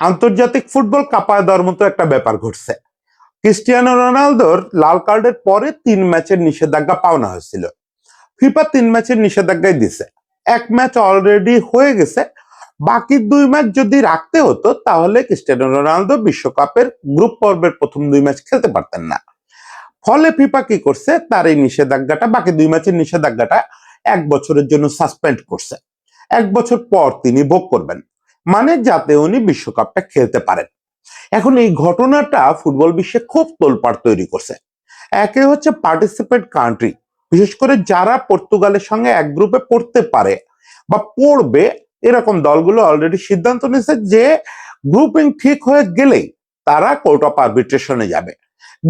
আন্তর্জাতিক ফুটবল কাঁপায় দেওয়ার মতো একটা ব্যাপার ঘটছে। ক্রিস্টিয়ানো রোনালদোর লাল কার্ডের পরে তিন ম্যাচের নিষেধাজ্ঞা পাওনা হয়েছিল। ফিফা তিন ম্যাচের নিষেধাজ্ঞাই দিছে। এক ম্যাচ অলরেডি হয়ে গেছে। বাকি দুই ম্যাচ যদি রাখতে হতো, তাহলে ক্রিস্টিয়ানো রোনালদো বিশ্বকাপের গ্রুপ পর্বের প্রথম দুই ম্যাচ খেলতে পারতেন না। ফলে ফিফা কি করছে? তার এই নিষেধাজ্ঞাটা, বাকি দুই ম্যাচের নিষেধাজ্ঞাটা এক বছরের জন্য সাসপেন্ড করছে। এক বছর পর তিনি ভোগ করবেন। মানে যাতে উনি বিশ্বকাপটা খেলতে পারেন। এখন এই ঘটনাটা ফুটবল বিশ্বে খুব তোলপাড় তৈরি করছে। একে হচ্ছে পার্টিসিপেট কান্ট্রি বিশেষ করে যারা পর্তুগালের সঙ্গে এক গ্রুপে পড়তে পারে বা পড়বে, এরকম দলগুলো অলরেডি সিদ্ধান্ত নিয়েছে যে গ্রুপিং ঠিক হয়ে গেলেই তারা কোর্ট অফ আর্বিট্রেশনে যাবে।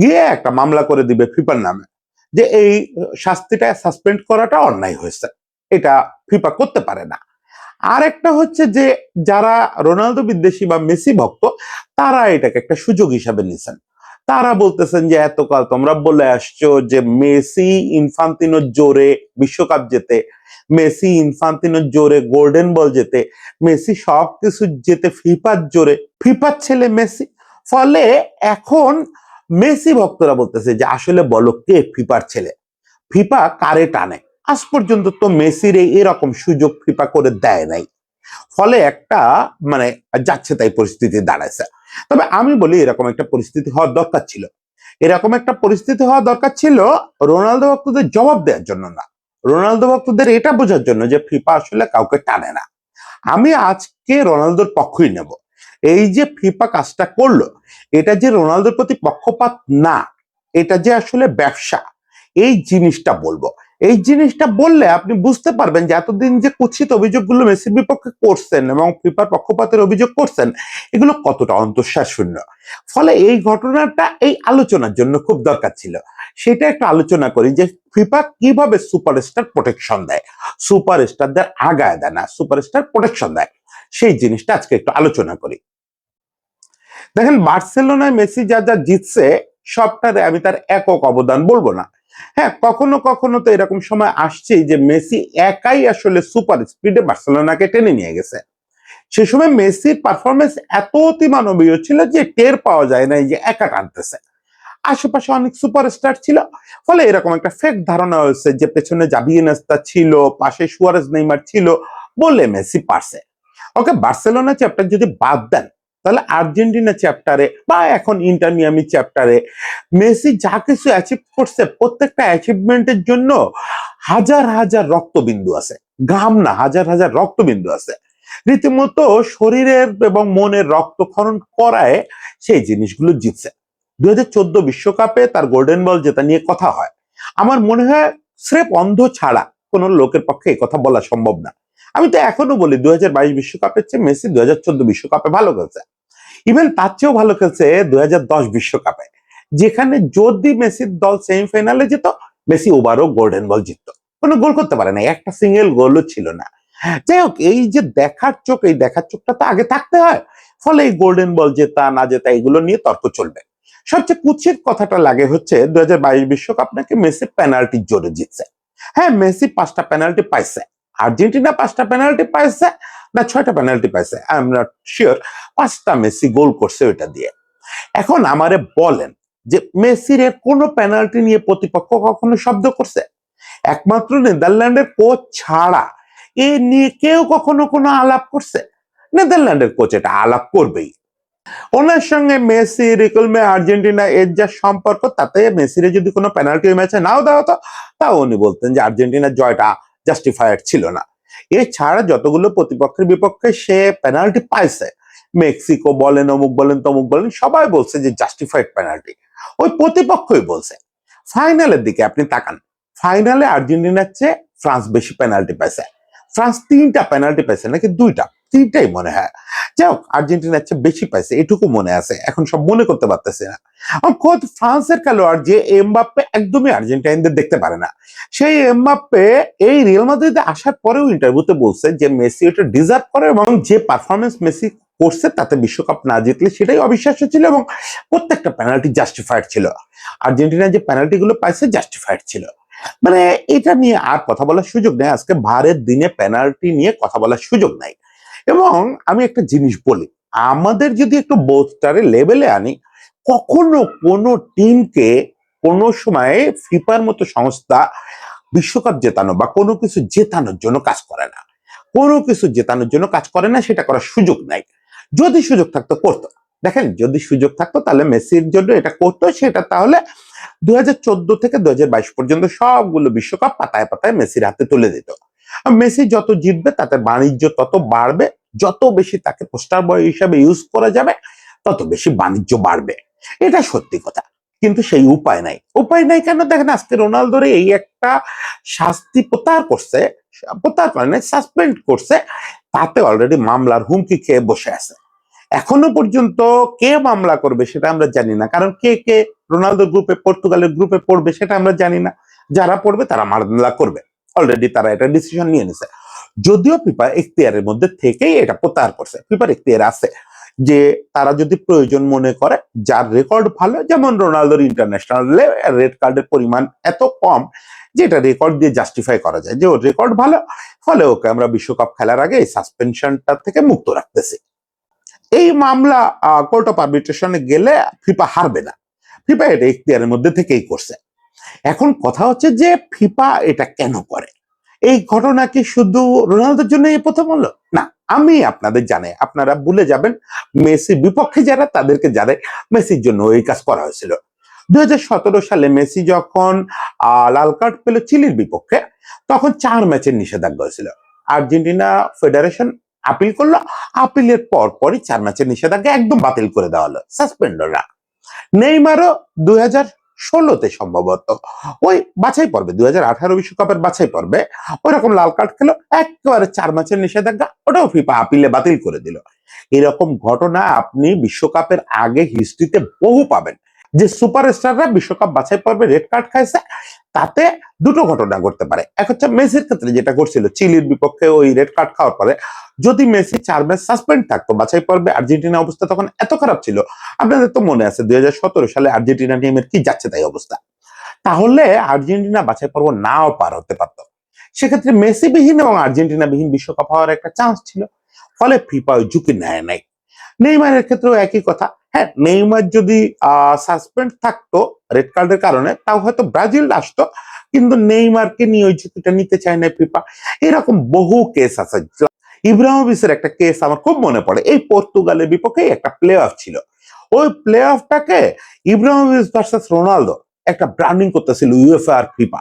গিয়ে একটা মামলা করে দিবে ফিফার নামে যে এই শাস্তিটা সাসপেন্ড করাটা অন্যায় হয়েছে। এটা ফিফা করতে পারে না। আর একটা হচ্ছে যে যারা রোনালদো বিদ্বেষী বা মেসি ভক্ত, তারা এটাকে একটা সুযোগ হিসাবে নিছেন তারা বলতেছেন যে, এতকাল তোমরা বলে আসছো যে মেসি ইনফান্তিনোর জোরে বিশ্বকাপ যেতে মেসি ইনফান্তিনোর জোরে গোল্ডেন বল যেতে মেসি সব কিছু যেতে ফিফার জোরে, ফিফার ছেলে মেসি। ফলে এখন মেসি ভক্তরা বলতেছে যে, আসলে বলো কে ফিফার ছেলে? ফিফা কারে টানে? আজ পর্যন্ত তো মেসির এরকম সুযোগ ফিফা করে দেয় নাই। ফলে একটা মানে যাচ্ছে তাই পরিস্থিতি দাঁড়াইছে। তবে আমি বলি এরকম একটা পরিস্থিতি হওয়ার দরকার ছিল। এরকম একটা পরিস্থিতি হওয়া দরকার ছিল রোনালদো ভক্তদের জবাব দেওয়ার জন্য না। রোনালদো ভক্তদের এটা বোঝার জন্য যে ফিফা আসলে কাউকে টানে না। আমি আজকে রোনালদোর পক্ষই নেব। এই যে ফিফা কাজটা করল, এটা যে রোনালদোর প্রতি পক্ষপাত না, এটা যে আসলে ব্যবসা, এই জিনিসটা বলব। এই জিনিসটা বললে আপনি বুঝতে পারবেন যে এতদিন যে কুৎসিত অভিযোগগুলো মেসির বিপক্ষে করছেন এবং ফিফার পক্ষপাতের অভিযোগ করছেন, এগুলো কতটা অন্তঃশ্বাস শূন্য ফলে এই ঘটনাটা এই আলোচনার জন্য খুব দরকার ছিল। সেটা একটা আলোচনা করি যে ফিফা কীভাবে সুপারস্টার প্রোটেকশন দেয়? সুপারস্টারদের আগায় দেয় না, সুপারস্টার প্রোটেকশন দেয়। সেই জিনিসটা আজকে একটু আলোচনা করি। দেখেন বার্সেলোনায় মেসি যা যা জিতছে সবটারে আমি তার একক অবদান বলব না। হ্যাঁ কখনো কখনো তো এরকম সময় আসছে যে মেসি একাই আসলে সুপার স্পিডে বার্সেলোনাকে টেনে নিয়ে গেছে। সে সময় মেসির পারফরমেন্স এত অতিমানবীয় ছিল যে টের পাওয়া যায় না যে একা টানতেছে। আশেপাশে অনেক সুপারস্টার ছিল, ফলে এরকম একটা ফেক ধারণা হয়েছে যে পেছনে জাবিয়েনাস্তা ছিল, পাশে সুয়ারেজ নেইমার ছিল বলে মেসি পারছে। ওকে, বার্সেলোনা চ্যাপ্টার যদি বাদ দেন তাহলে আর্জেন্টিনা চ্যাপ্টারে বা এখন ইন্টার মিয়ামি চ্যাপ্টারে মেসি যা কিছু অ্যাচিভ করছে প্রত্যেকটা অ্যাচিভমেন্টের জন্য হাজার হাজার রক্তবিন্দু আছে। ঘাম না, হাজার হাজার রক্তবিন্দু আছে। রীতিমতো শরীরের এবং মনের রক্তক্ষরণ করায় সেই জিনিসগুলো জিতছে। দুই হাজার বিশ্বকাপে তার গোল্ডেন বল জেতা নিয়ে কথা হয়। আমার মনে হয় স্রেফ অন্ধ ছাড়া কোনো লোকের পক্ষে এই কথা বলা সম্ভব না। আমি তো এখনও বলি দুই হাজার বাইশ বিশ্বকাপের চেয়ে মেসি দুই হাজার চোদ্দ বিশ্বকাপে ভালো খেলছে। ইভেন তার চেয়েও ভালো খেলছে দুই হাজার দশ বিশ্বকাপে। যেখানে যদি মেসির দল সেমিফাইনালে যেত, মেসি ওভারও গোল্ডেন বল জিতত। কোনো গোল করতে পারে না একটা সিঙ্গেল গোলও ছিল না। যাই হোক, এই যে দেখার চোখ, এই দেখার চোখটা তো আগে থাকতে হয়। ফলে এই গোল্ডেন বল জেতা, না জেতা, এগুলো নিয়ে তর্ক চলবে। সবচেয়ে কুচিত কথাটা লাগে হচ্ছে দু বিশ্বকাপ নাকি মেসি পেনাল্টি জোরে জিতছে। হ্যাঁ মেসি পাঁচটা পেনাল্টি পাইছে। আর্জেন্টিনা পাঁচটা পেনাল্টি পাইছে না ছয়টা পেনাল্টি পাইছে? আই এম নট শিওর পাঁচটা মেসি গোল করছে ওইটা দিয়ে। এখন আমারে বলেন যে মেসির কোনো পেনাল্টি নিয়ে প্রতিপক্ষ কখনো শব্দ করছে? একমাত্র নেদারল্যান্ডের কোচ ছাড়া। এ নিয়ে কেউ কখনো কোনো আলাপ করছে? নেদারল্যান্ডের কোচ এটা আলাপ করবেই। ওনার সঙ্গে মেসি, রিকলমে, আর্জেন্টিনা, এর যা সম্পর্ক, তাতে মেসিরে যদি কোনো পেনাল্টি ম্যাচে নাও দেওয়া হতো, তাও উনি বলতেন যে আর্জেন্টিনার জয়টা জাস্টিফায়ার ছিল না। এছাড়া যতগুলো প্রতিপক্ষের বিপক্ষে সে পেনাল্টি পাইছে। মেক্সিকো বলেন, অমুক বলেন, তমুক বলেন, সবাই বলছে যে জাস্টিফাইড পেনাল্টি ওই প্রতিপক্ষই বলছে। ফাইনালের দিকে আপনি তাকান। ফাইনালে আর্জেন্টিনার চেয়ে ফ্রান্স বেশি পেনাল্টি পাইছে। ফ্রান্স তিনটা পেনাল্টি পাইছে, নাকি দুইটা? তিনটাই মনে হয়। যাই হোক, আর্জেন্টিনার চেয়ে বেশি পাইছে, এটুকু মনে আছে, এখন সব মনে করতে পারতেছে না। খোদ ফ্রান্সের খেলোয়াড় যে এমবাপ্পে একদমই আর্জেন্টাইনদের দেখতে পারে না। সেই এমবাপ্পে এই রিয়াল মাদ্রিদে আসার পরেও ইন্টারভিউতে বলছে যে, মেসি এটা ডিজার্ভ করে এবং যে পারফরমেন্স মেসি করছে তাতে বিশ্বকাপ না জিতলে সেটাই অবিশ্বাস্য ছিল এবং প্রত্যেকটা পেনাল্টি জাস্টিফাইড ছিল। আর্জেন্টিনা যে পেনাল্টি গুলো পাইছে জাস্টিফাইড ছিল। মানে এটা নিয়ে আর কথা বলার সুযোগ নেই। আজকে ভারের দিনে পেনাল্টি নিয়ে কথা বলার সুযোগ নাই। এবং আমি একটা জিনিস বলি, আমাদের যদি একটু বোস্টারে লেভেলে আনি, কখনো কোনো টিমকে কোনো সময়ে ফিফার মতো সংস্থা বিশ্বকাপ জেতানো বা কোনো কিছু জেতানোর জন্য কাজ করে না। কোনো কিছু জেতানোর জন্য কাজ করে না, সেটা করার সুযোগ নাই। যদি সুযোগ থাকতো, করতো। দেখেন, যদি সুযোগ থাকতো, তাহলে মেসির জন্য এটা করতো, সেটা তাহলে দু হাজার চোদ্দ থেকে দু হাজার বাইশ পর্যন্ত সবগুলো বিশ্বকাপ পাতায় পাতায় মেসির হাতে তুলে দিত। মেসি যত জিতবে, তাতে বাণিজ্য তত বাড়বে, যত বেশি তাকে পোস্টার বয় হিসাবে ইউজ করা যাবে, তত বেশি বাণিজ্য বাড়বে। এটা সত্যি কথা। কিন্তু সেই উপায় নাই। উপায় নাই কেন? দেখেন, আজকে রোনালদোরে এই একটা শাস্তি প্রত্যাহার করছে, প্রত্যাহার করে নাই সাসপেন্ড করছে, তাতে অলরেডি মামলার হুমকি খেয়ে বসে আছে। এখনও পর্যন্ত কে মামলা করবে সেটা আমরা জানি না। কারণ কে কে রোনালদো গ্রুপে পর্তুগালের গ্রুপে পড়বে সেটা আমরা জানি না। যারা পড়বে তারা মামলা করবে। অলরেডি তারা এটা ডিসিশন নিয়ে নিছে। যদিও ফিফা এখতিয়ারের মধ্যে থেকেই এটা প্রত্যাহার করছে। ফিফার এখতিয়ার আছে যে তারা যদি প্রয়োজন মনে করে, যার রেকর্ড ভালো, যেমন রোনালদোর ইন্টারন্যাশনালে রেড কার্ডের পরিমাণ এত কম যে এটা রেকর্ড দিয়ে জাস্টিফাই করা যায় যে ওর রেকর্ড ভালো, ফলে ওকে আমরা বিশ্বকাপ খেলার আগে এই সাসপেনশনটা থেকে মুক্ত রাখতেছি। এই মামলা কোর্ট অফ আর্বিট্রেশনে গেলে ফিফা হারবে না। ফিফা এটা ইখতিয়ারের মধ্যে থেকেই করছে। এখন কথা হচ্ছে যে ফিফা এটা কেন করে? এই ঘটনা কি শুধু রোনালদোর জন্য এই প্রথম হলো? না, আমি আপনাদের জানাই, আপনারা ভুলে যাবেন, মেসির বিপক্ষে যারা তাদেরকে জানে মেসির জন্য এই কাজ করা হয়েছিল। দুই হাজার সতেরো সালে মেসি যখন লাল কার্ড পেল চিলির বিপক্ষে, তখন চার ম্যাচের নিষেধাজ্ঞা হয়েছিল। আর্জেন্টিনা ফেডারেশন আপিল করল, আপিলের পর পরই চার ম্যাচের নিষেধাজ্ঞা একদম বাতিল করে দেওয়া হলো, সাসপেন্ডররা। নেইমারও দুই হাজার ষোলোতে সম্ভবত। ওই বাছাই পর্বে দুই হাজার আঠারো বিশ্বকাপের বাছাই পর্বে ওই রকম লাল কার্ড খেলো, একেবারে চার ম্যাচের নিষেধাজ্ঞা, ওটাও ফিফা আপিলে বাতিল করে দিল। এরকম ঘটনা আপনি বিশ্বকাপের আগে হিস্ট্রিতে বহু পাবেন। যে সুপারস্টাররা বিশ্বকাপ বাছাই পর্বে রেড কার্ড খাইছে তাতে দুটো ঘটনা ঘটতে পারে। এক হচ্ছে মেসির ক্ষেত্রে যেটা করছিল চিলির বিপক্ষে ওই রেড কার্ড খাওয়ার পরে যদি মেসি চার ম্যাচ সাসপেন্ড থাকতো, বাছাই পর্বে আর্জেন্টিনা অবস্থা তখন এত খারাপ ছিল। আপনাদের তো মনে আছে দুই হাজার সতেরো সালে আর্জেন্টিনা টিমের কি যাচ্ছে তাই অবস্থা। তাহলে আর্জেন্টিনা বাছাই পর্ব নাও পার হতে পারত। সেক্ষেত্রে মেসি বিহীন এবং আর্জেন্টিনা বিহীন বিশ্বকাপ হওয়ার একটা চান্স ছিল। ফলে ফিফা ওই ঝুঁকি নেয় নাই। নেইমারের ক্ষেত্রেও একই কথা। হ্যাঁ নেইমার যদি সাসপেন্ড থাকতো রেড কার্ডের কারণে, তাও হয়তো ব্রাজিল আসতো, কিন্তু নেইমারকে নিয়ে ওই ঝুঁকিটা নিতে চায় না ফিফা। এরকম বহু কেস আছে। ইব্রাহিমোভিচের একটা কেস আমার খুব মনে পড়ে। এই পর্তুগালের বিপক্ষে একটা প্লে অফ ছিল। ওই প্লে অফটাকে ইব্রাহিমোভিচ ভার্সেস রোনালদো একটা ব্র্যান্ডিং করতেছিল ইউএফএ আর ফিফা।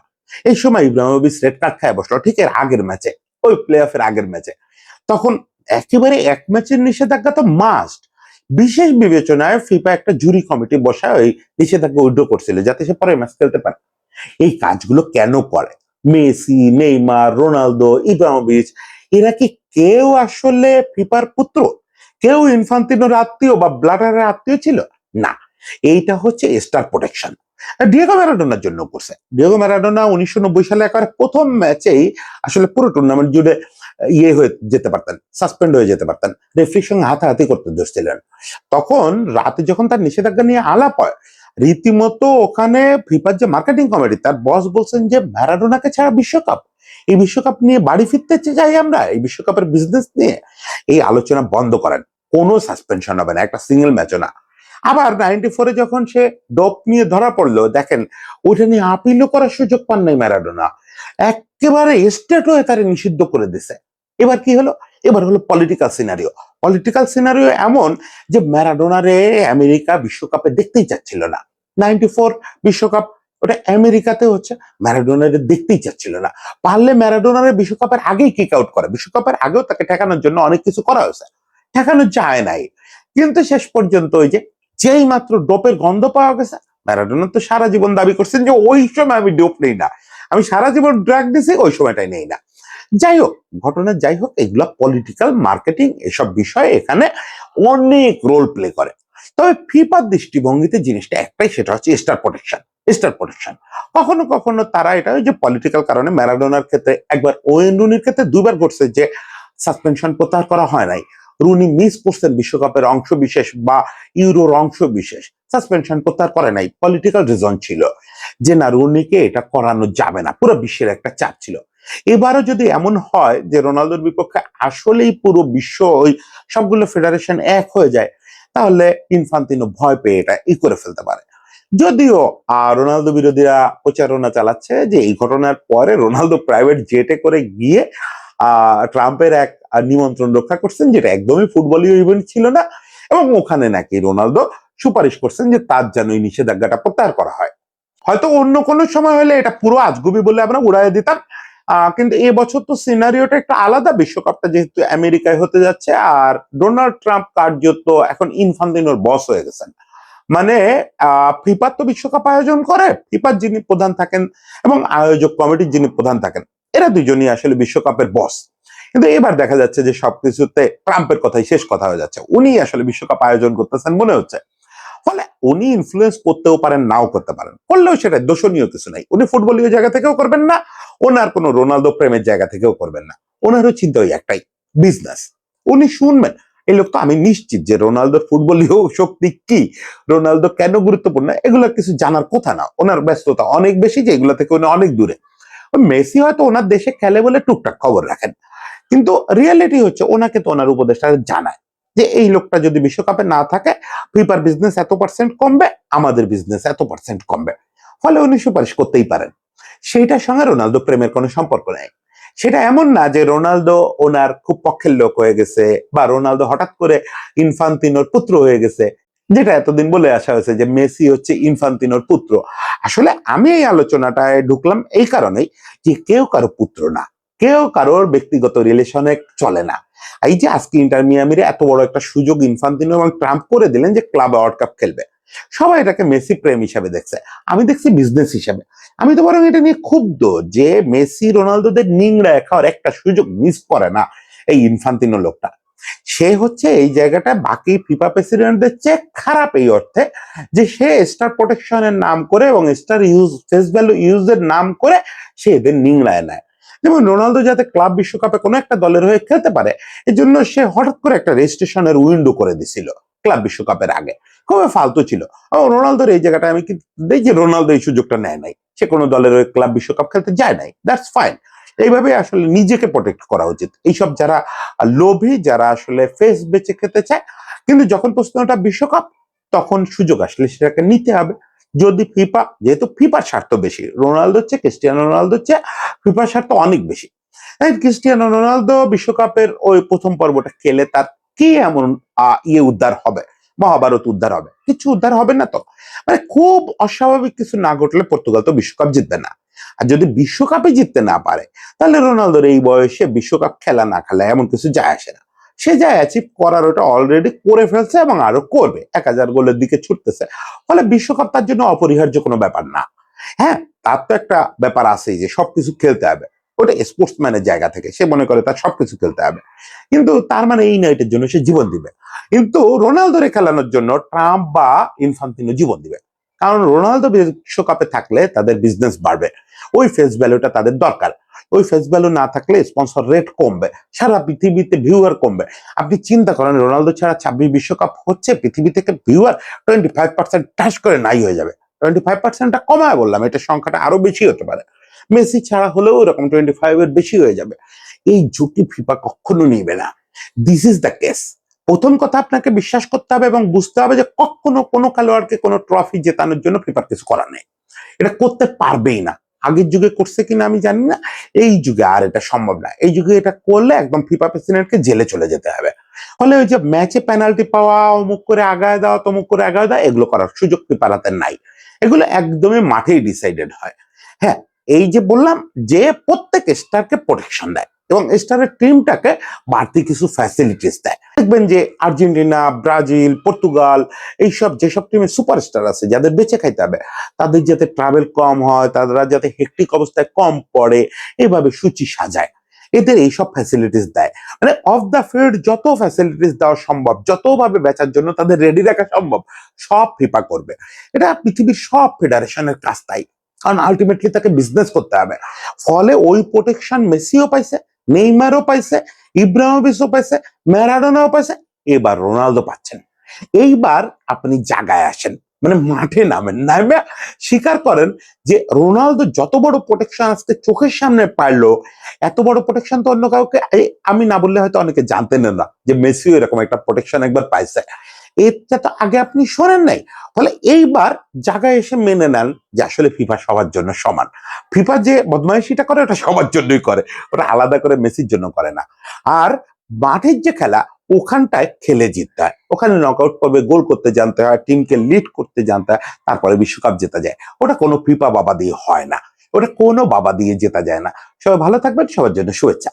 এই সময় ইব্রাহিমোভিচ রেড কার্ড খায় বসল, ঠিক এর আগের ম্যাচে ওই প্লে অফের আগের ম্যাচে তখন একেবারে এক ম্যাচের নিষেধাজ্ঞা তো মাস্ট বিশেষ বিবেচনায় ফিফা একটা জুরি কমিটি বসায় ওই নিষেধাজ্ঞা উইড্রো করছিল, যাতে সে পরে ম্যাচ খেলতে পারে। এই কাজগুলো কেন করে? মেসি, নেইমার, রোনালদো, ইব্রাহিমোভিচ, এরা কি কেউ আসলে ফিফার পুত্র? কেউ ইনফান্তিনোর আত্মীয় বা ব্লাডারের আত্মীয় ছিল? না। এইটা হচ্ছে স্টার প্রোটেকশন ডিয়েগো ম্যারাডোনার জন্য করছে। ডিয়েগো ম্যারাডোনা উনিশশো নব্বই সালে একবার প্রথম ম্যাচেই আসলে পুরো টুর্নামেন্ট জুড়ে ইয়ে হয়ে যেতে পারতেন সাসপেন্ড হয়ে যেতে পারতেন রেফরির সঙ্গে হাতাহাতি করতে দোষছিলেন তখন রাতে যখন তার নিষেধাজ্ঞা নিয়ে আলাপ হয়, রীতিমতো ওখানে ফিফার যে মার্কেটিং কমিটি তার বস বলছেন যে ম্যারাডোনাকে ছাড়া বিশ্বকাপ, এই বিশ্বকাপ নিয়ে বাড়ি ফিরতে চাই আমরা, এই বিশ্বকাপের বিজনেস নিয়ে। এই আলোচনা বন্ধ করেন, কোনো সাসপেনশন হবে না, একটা সিঙ্গেল ম্যাচও না। আবার নাইনটি ফোরে যখন সে ডোপ নিয়ে ধরা পড়ল, দেখেন, ওইটা নিয়ে আপিলও করার সুযোগ পান নাই ম্যারাডোনা। একেবারে স্টেট হয়ে তারে নিষিদ্ধ করে দিছে। এবার কি হলো? এবার হলো পলিটিক্যাল সিনারিও পলিটিক্যাল সিনারিও এমন যে ম্যারাডোনারে আমেরিকা বিশ্বকাপে দেখতেই চাচ্ছিল না। নাইনটি ফোর বিশ্বকাপ ওটা আমেরিকাতে হচ্ছে ম্যারাডোনারে দেখতেই চাচ্ছিল না। পারলে ম্যারাডোনারে বিশ্বকাপের আগেই কিক আউট করে। বিশ্বকাপের আগেও তাকে ঠেকানোর জন্য অনেক কিছু করা হয়েছে। ঠেকানো যায় নাই। কিন্তু শেষ পর্যন্ত ওই যে যেই মাত্র ডোপের গন্ধ পাওয়া গেছে, ম্যারাডোনা তো সারা জীবন দাবি করছেন যে ওই সময় আমি ডোপ নেই না। আমি সারা জীবন ড্রাগ দিছি, ওই সময়টাই নেই না। যাই হোক ঘটনা যাই হোক এগুলো পলিটিক্যাল মার্কেটিং এসব বিষয়ে এখানে অনেক রোল প্লে করে। তবে ফিফার দৃষ্টিভঙ্গিতে জিনিসটা একটাই, সেটা হচ্ছে স্টার প্রোটেকশন স্টার প্রোটেকশন কখনো কখনো তারা এটা যে পলিটিক্যাল কারণে ম্যারাডোনার ক্ষেত্রে, একবার ওয়েন রুনির ক্ষেত্রে দুবার ঘটছে যে সাসপেনশন প্রত্যাহার করা হয় নাই। রুনি মিস করছেন বিশ্বকাপের অংশ বিশেষ বা ইউরোর অংশ বিশেষ। সাসপেনশন প্রত্যাহার করে নাই পলিটিক্যাল রিজন ছিল যে না, রুনিকে এটা করানো যাবে না। পুরো বিশ্বের একটা চাপ ছিল। এবারও যদি এমন হয় যে রোনালদোর বিপক্ষে আসলেই পুরো বিশ্ব ওই সবগুলো ফেডারেশন এক হয়ে যায় তাহলে ইনফান্তিনো ভয় পেয়ে এটা ই করে ফেলতে পারে। যদিও আহ, রোনালদো বিরোধীরা প্রচারণা চালাচ্ছে যে এই ঘটনার পরে রোনালদো প্রাইভেট জেটে করে গিয়ে ট্রাম্পের এক নিমন্ত্রণ রক্ষা করছেন যেটা একদমই ফুটবলীয় ইভেন্ট ছিল না এবং ওখানে নাকি রোনালদো সুপারিশ করছেন যে তার যেন এই নিষেধাজ্ঞাটা প্রত্যাহার করা হয়। হয়তো অন্য কোনো সময় হলে এটা পুরো আজগুবি বলে আমরা উড়াই দিতাম কিন্তু এবছর বছর তো সিনারিওটা একটা আলাদা। বিশ্বকাপটা যেহেতু আমেরিকায় হতে যাচ্ছে, আর ডোনাল্ড ট্রাম্প কার্যত এখন ইনফান্তিনোর বস হয়ে গেছেন। মানে ফিফার তো বিশ্বকাপ আয়োজন করে। ফিফার যিনি প্রধান থাকেন এবং আয়োজক কমিটির যিনি প্রধান থাকেন, এরা দুজনই আসলে বিশ্বকাপের বস কিন্তু এবার দেখা যাচ্ছে যে সবকিছুতে ট্রাম্পের কথাই শেষ কথা হয়ে যাচ্ছে। উনি আসলে বিশ্বকাপ আয়োজন করতেছেন মনে হচ্ছে। ফলে উনি ইনফ্লুয়েন্স করতেও পারেন, নাও করতে পারেন। করলেও সেটা দোষণীয় কিছু নাই। উনি ফুটবলীয় জায়গা থেকেও করবেন না, ওনার কোনো রোনালদো প্রেমের জায়গা থেকেও করবেন না। ওনারও চিন্তা ওই একটাই বিজনেস উনি শুনবেন, এই লোক তো আমি নিশ্চিত যে রোনালদোর ফুটবলীয় শক্তি কি? রোনালদো কেন গুরুত্বপূর্ণ? এগুলো কিছু জানার কথা না। ওনার ব্যস্ততা অনেক বেশি যে এগুলো থেকে উনি অনেক দূরে। মেসি হয়তো ওনার দেশে খেলে বলে টুকটাক খবর রাখেন। কিন্তু রিয়েলিটি হচ্ছে, ওনাকে তো ওনার উপদেষ্টা জানায়। যে এই লোকটা যদি বিশ্বকাপে না থাকে ফিফার বিজনেস এত পার্সেন্ট কমবে, আমাদের বিজনেস এত পার্সেন্ট কমবে। ফলে উনি সুপারিশ করতেই পারেন। সেইটার সঙ্গে রোনালদো প্রেমের কোনো সম্পর্ক নেই। সেটা এমন না যে রোনালদো ওনার খুব পক্ষের লোক হয়ে গেছে, বা রোনালদো হঠাৎ করে ইনফান্তিনোর পুত্র হয়ে গেছে, যেটা এতদিন বলে আসা হয়েছে যে মেসি হচ্ছে ইনফান্তিনোর পুত্র। আসলে আমি এই আলোচনাটায় ঢুকলাম এই কারণেই যে কেউ কারও পুত্র না, কেউ কারোর ব্যক্তিগত রিলেশনে চলে না। এই যে আজকে ইন্টার মিয়ামিরে এত বড় একটা সুযোগ ইনফান্তিনো এবং ট্রাম্প করে দিলেন যে ক্লাব ওয়ার্ল্ড কাপ খেলবে। সবাই এটাকে মেসি প্রেম হিসাবে দেখছে। আমি দেখছি বিজনেস হিসাবে। আমি তো বরং এটা নিয়ে ক্ষুব্ধ যে মেসি রোনালদোদের নিংড়া খাওয়ার একটা সুযোগ মিস করে না এই ইনফান্তিনো লোকটা। সে হচ্ছে এই জায়গাটা, বাকি ফিফা প্রেসিডেন্টদের চেয়ে খারাপ এই অর্থে যে সে স্টার প্রোটেকশনের নাম করে এবং স্টার ইউজ ফেস ভ্যালু ইউজের নাম করে সে এদের নিংড়ায় নেয়। যেমন রোনালদো যাতে ক্লাব বিশ্বকাপে কোনো একটা দলের হয়ে খেলতে পারে এই জন্য সে হঠাৎ করে একটা রেজিস্ট্রেশনের উইন্ডো করে দিছিল ক্লাব বিশ্বকাপের আগে। খুবই ফালতু ছিল। রোনালদোর এই জায়গাটা আমি দেখি যে রোনালদো এই সুযোগটা নেয় নাই। সে কোনো দলের হয়ে ক্লাব বিশ্বকাপ খেলতে যায় নাই। দ্যাটস ফাইন এইভাবে আসলে নিজেকে প্রোটেক্ট করা উচিত। এইসব যারা লোভী, যারা আসলে ফেস বেঁচে খেতে চায়, কিন্তু যখন প্রশ্নটা বিশ্বকাপ, তখন সুযোগ আসলে সেটাকে নিতে হবে। যদি ফিফা, যেহেতু ফিফার স্বার্থ বেশি, রোনালদোর চেয়ে, ক্রিস্টিয়ানো রোনালদোর চেয়ে ফিফার স্বার্থ অনেক বেশি। ক্রিস্টিয়ানো রোনালদো বিশ্বকাপের ওই প্রথম পর্বটা খেলে তার কি এমন ইয়ে উদ্ধার হবে? মহাভারত উদ্ধার হবে? কিছু উদ্ধার হবে না তো? মানে খুব অস্বাভাবিক কিছু না ঘটলে পর্তুগাল তো বিশ্বকাপ জিতবে না। আর যদি বিশ্বকাপে জিততে না পারে, তাহলে রোনালদোর এই বয়সে বিশ্বকাপ খেলা না খেলা এমন কিছু যায় আসে না। সে যা অ্যাচিভ করার ওটা অলরেডি করে ফেলছে এবং আরও করবে। এক হাজার গোলের দিকে ছুটতেছে। ফলে বিশ্বকাপ তার জন্য অপরিহার্য কোনো ব্যাপার না। হ্যাঁ তার তো একটা ব্যাপার আছেই যে সবকিছু খেলতে হবে। ওটা স্পোর্টসম্যানের জায়গা থেকে, সে মনে করে তার সবকিছু খেলতে হবে। কিন্তু তার মানে এই নাইটের জন্য সে জীবন দিবে। কিন্তু রোনালদোরে খেলানোর জন্য ট্রাম্প বা ইনফান্তিনো জীবন দিবে। কারণ রোনালদো বিশ্বকাপে থাকলে তাদের বিজনেস বাড়বে। ওই ফেস ভ্যালুটা তাদের দরকার। ওই ফেস ভ্যালু না থাকলে স্পন্সর রেট কমবে, সারা পৃথিবীতে ভিউয়ার কমবে। আপনি চিন্তা করেন, রোনালদো ছাড়া ছাব্বিশ বিশ্বকাপ হচ্ছে, পৃথিবী থেকে viewer twenty five percent touch করে নাই হয়ে যাবে। টোয়েন্টি ফাইভ পার্সেন্টটা কমায় বললাম এটা সংখ্যাটা আরও বেশি হতে পারে। মেসি ছাড়া হলেও এরকম টোয়েন্টি ফাইভ এর বেশি হয়ে যাবে। এই ঝুঁকি ফিফা কখনো নিবে না। দিস ইজ দ্য কেস প্রথম কথা আপনাকে বিশ্বাস করতে হবে এবং বুঝতে হবে যে কখনো কোনো খেলোয়াড়কে কোনো ট্রফি জেতানোর জন্য ফিফার কিছু করা নেই। এটা করতে পারবেই না। আগের যুগে করছে কিনা আমি জানি না। এই যুগে আর এটা সম্ভব না। এই যুগে এটা করলে একদম ফিফা প্রেসিডেন্টকে জেলে চলে যেতে হবে। ফলে ওই যে ম্যাচে পেনাল্টি পাওয়া, অমুক করে আগায় দেওয়া তমুক করে আগায় দেওয়া এগুলো করার সুযোগ ফিফার হাতে নাই। এগুলো একদমই মাঠেই ডিসাইডেড হয়। হ্যাঁ এই যে বললাম যে প্রত্যেক স্টারকে প্রোটেকশন দেয়। এবং স্টারের টিমটাকে বাড়তি কিছু ফ্যাসিলিটিস দেয়। দেখবেন যে আর্জেন্টিনা, ব্রাজিল, পর্তুগাল, এইসব যেসব টিমে সুপারস্টার আছে, যাদের বেঁচে খাইতে হবে, তাদের যাতে ট্রাভেল কম হয়, তারা যাতে হেকটিক অবস্থায় কম পড়ে, এভাবে সূচি সাজায়। এদের এইসব ফ্যাসিলিটিস দেয়। মানে অফ দ্য ফিল্ড যত ফ্যাসিলিটিস দেওয়া সম্ভব, যতভাবে বেচার জন্য তাদের রেডি রাখা সম্ভব, সব ফিফা করবে। এটা পৃথিবীর সব ফেডারেশনের কাজ তাই। কারণ আলটিমেটলি তাকে বিজনেস করতে হবে। ফলে ওই প্রোটেকশন মেসিও পাইছে নেইমারও পাইছে ইব্রাহিমোভিচও পাইছে, ম্যারাডোনাও পাইছে, এবার রোনালদো পাচ্ছেন এইবার আপনি জাগায় আসেন মানে মাঠে নামেন, নামে স্বীকার করেন যে রোনালদো যত বড় প্রোটেকশন আজকে চোখের সামনে পারল এত বড় প্রোটেকশন তো অন্য কাউকে আমি না বললে হয়তো অনেকে জানতেন না যে মেসিও এরকম একটা প্রোটেকশন একবার পাইছে। এটা তো আগে আপনি শোনেন নাই। ফলে এইবার জায়গায় এসে মেনে নেন যে আসলে ফিফা সবার জন্য সমান। ফিফা যে বদমাইশিটা করে, ওটা সবার জন্যই করে। ওটা আলাদা করে মেসির জন্য করে না। আর মাঠের যে খেলা, ওখানটায় খেলে জিততে হয়। ওখানে নকআউট পর্বে গোল করতে জানতে হয় টিমকে লিড করতে জানতে হয়, তারপরে বিশ্বকাপ জেতা যায়। ওটা কোনো ফিফা বাবা দিয়ে হয় না। ওটা কোনো বাবা দিয়ে জেতা যায় না। সবাই ভালো থাকবেন, সবার জন্য শুভেচ্ছা।